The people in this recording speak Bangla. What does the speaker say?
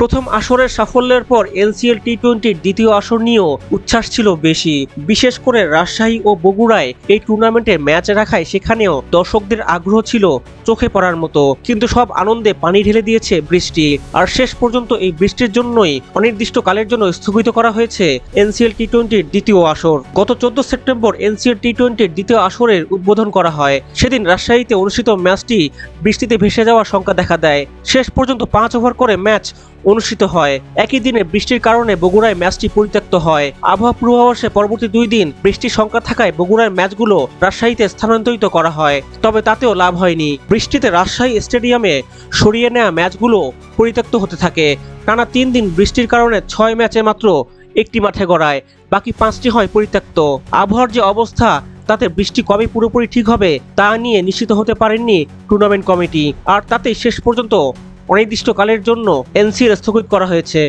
প্রথম আসরের সাফল্যের পর এনসিএল টি টোয়েন্টির দ্বিতীয় আসর নিয়েও উচ্ছ্বাস ছিল বেশি। বিশেষ করে রাজশাহী ও বগুড়ায় এই টুর্নামেন্টে ম্যাচ রাখায় সেখানেও দর্শকদের আগ্রহ ছিল চোখে পড়ার মতো। কিন্তু সব আনন্দে পানি ঢেলে দিয়েছে বৃষ্টি। আর শেষ পর্যন্ত এই বৃষ্টির জন্যই অনির্দিষ্টকালের জন্য স্থগিত করা হয়েছে এনসিএল টি টোয়েন্টির দ্বিতীয় আসর। গত চোদ্দ সেপ্টেম্বর এনসিএল টি টোয়েন্টির দ্বিতীয় আসরের উদ্বোধন করা হয়। সেদিন রাজশাহীতে অনুষ্ঠিত ম্যাচটি বৃষ্টিতে ভেসে যাওয়ার শঙ্কা দেখা দেয়। শেষ পর্যন্ত পাঁচ ওভার করে ম্যাচ অনুষ্ঠিত হয়। একই দিনে বৃষ্টির কারণে বগুড়ায় ম্যাচটি পরিত্যক্ত হয়। আবহাওয়া পূর্বাভাসে পরবর্তী দুই দিন বৃষ্টির সংখ্যা থাকায় বগুড়ার ম্যাচগুলো রাজশাহীতে স্থানান্তরিত করা হয়, তবে তাতেও লাভ হয়নি। বৃষ্টিতে রাজশাহী স্টেডিয়ামে সরিয়ে নেওয়া ম্যাচগুলো পরিত্যক্ত হতে থাকে। টানা তিন দিন বৃষ্টির কারণে ছয় ম্যাচে মাত্র একটি মাঠে গড়ায়, বাকি পাঁচটি হয় পরিত্যক্ত। আবহাওয়ার যে অবস্থা তাতে বৃষ্টি কবে পুরোপুরি ঠিক হবে তা নিয়ে নিশ্চিত হতে পারেননি টুর্নামেন্ট কমিটি। আর তাতে শেষ পর্যন্ত অনির্দিষ্টকালের জন্য এনসিএল স্থগিত করা হয়েছে।